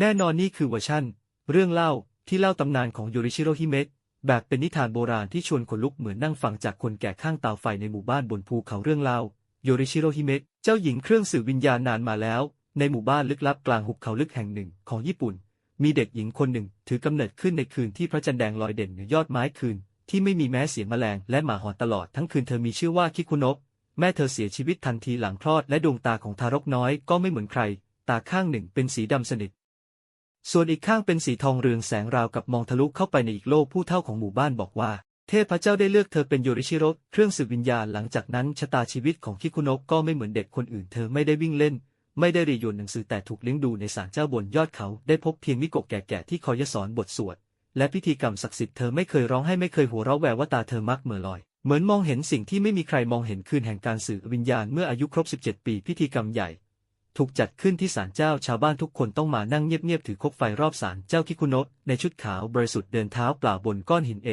แน่นอนนี่คือเวอร์ชั่น เรื่องเล่าที่เล่าตำนานของโยริชิโรฮิเมะแบบเป็นนิทานโบราณที่ชวนขนลุกเหมือนนั่งฟังจากคนแก่ข้างเตาไฟในหมู่บ้านบนภูเขาเรื่องเล่าโยริชิโรฮิเมะเจ้าหญิงเครื่องสื่อวิญญาณนานมาแล้ว ในหมู่บ้านลึกลับกลางหุบเขาลึกแห่งหนึ่งของญี่ปุ่น มีเด็กหญิงคนหนึ่งถือกำเนิดขึ้นในคืนที่พระจันทร์แดงลอยเด่นเหนือยอดไม้คืน ที่ไม่มีแม้เสียงแมลงและหมาหอนตลอดทั้งคืนเธอมีชื่อว่าคิคุโนะแม่เธอเสียชีวิตทันทีหลังคลอดและดวงตาของทารกน้อยก็ไม่เหมือนใคร ตาข้างหนึ่งเป็นสีดำสนิท ส่วนอีกข้างเป็นสีทองเรืองแสงราวกับมองทะลุเข้าไปในอีกโลกผู้เท่าของหมู่บ้านบอกว่า เทพเจ้าได้เลือกเธอเป็นโยริชิโร่เครื่องสืบวิญญาณหลังจากนั้นชะตาชีวิตของคิคุโนะก็ไม่เหมือนเด็กคนอื่นเธอไม่ได้วิ่งเล่น ไม่ได้เรียนหนังสือแต่ถูกเลี้ยงดูในศาลเจ้าบนยอดเขาได้พบเพียงมิโกะแก่ๆที่คอยสอนบทสวดและพิธีกรรมศักดิ์สิทธิ์เธอไม่เคยร้องให้ไม่เคยหัวเราะแววว่าตาเธอมักเหม่อลอย เหมือนมองเห็นสิ่งที่ไม่มีใครมองเห็นคืนแห่งการสื่อวิญญาณเมื่ออายุครบ 17 ปีพิธีกรรมใหญ่ ถูกจัดขึ้นที่ศาลเจ้าชาวบ้านทุกคนต้องมานั่งเงียบๆถือคบไฟรอบศาลเจ้าคิคุโนะในชุดขาวบริสุทธิ์เดินเท้าเปล่าบนก้อนหินเอ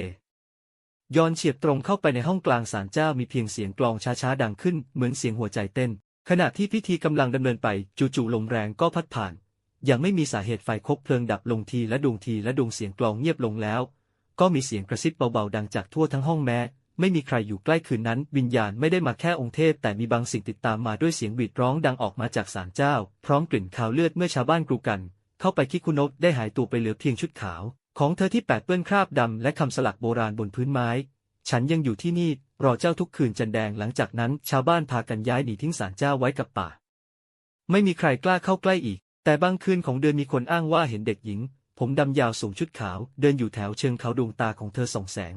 ยอนเฉียบตรงเข้าไปในห้องกลางศาลเจ้ามีเพียงเสียงกลองช้าๆดังขึ้นเหมือนเสียงหัวใจเต้น ขณะที่พิธีกำลังดำเนินไปจู่ๆลมแรงก็พัดผ่าน ยังไม่มีสาเหตุไฟคบเพลิงดับลงทีและดวงทีและดวงเสียงกลองเงียบลงแล้ว ก็มีเสียงกระซิบเบาๆดังจากทั่วทั้งห้องแม้ ไม่มีใครอยู่ใกล้คืนนั้น วิญญาณไม่ได้มาแค่องค์เทพ แต่มีบางสิ่งติดตามมาด้วยเสียงหวีดร้องดังออกมาจากศาลเจ้า พร้อมกลิ่นคาวเลือดเมื่อชาวบ้านกรูกัน เข้าไปคิคุโนะได้หายตัวไปเหลือเพียงชุดขาว ของเธอที่แปดเปื้อนคราบดำและคำสลักโบราณบนพื้นไม้ ฉันยังอยู่ที่นี่รอเจ้าทุกคืนจันแดงหลังจากนั้นชาวบ้านพากันย้ายหนีทิ้งศาลเจ้าไว้กับป่า ไม่มีใครกล้าเข้าใกล้อีก แต่บางคืนของเดือนมีคนอ้างว่าเห็นเด็กหญิง ผมดำยาวสูงชุดขาว เดินอยู่แถวเชิงเขาดวงตาของเธอส่องแสง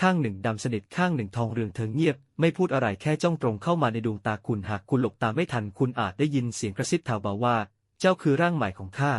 ข้างหนึ่งดำสนิทข้างหนึ่งทองเรืองเธอเงียบ ไม่พูดอะไรแค่จ้องตรงเข้ามาในดวงตาคุณหากคุณหลบตาไม่ทัน คุณอาจได้ยินเสียงกระซิบแถวบาว่า เจ้าคือร่างใหม่ของข้า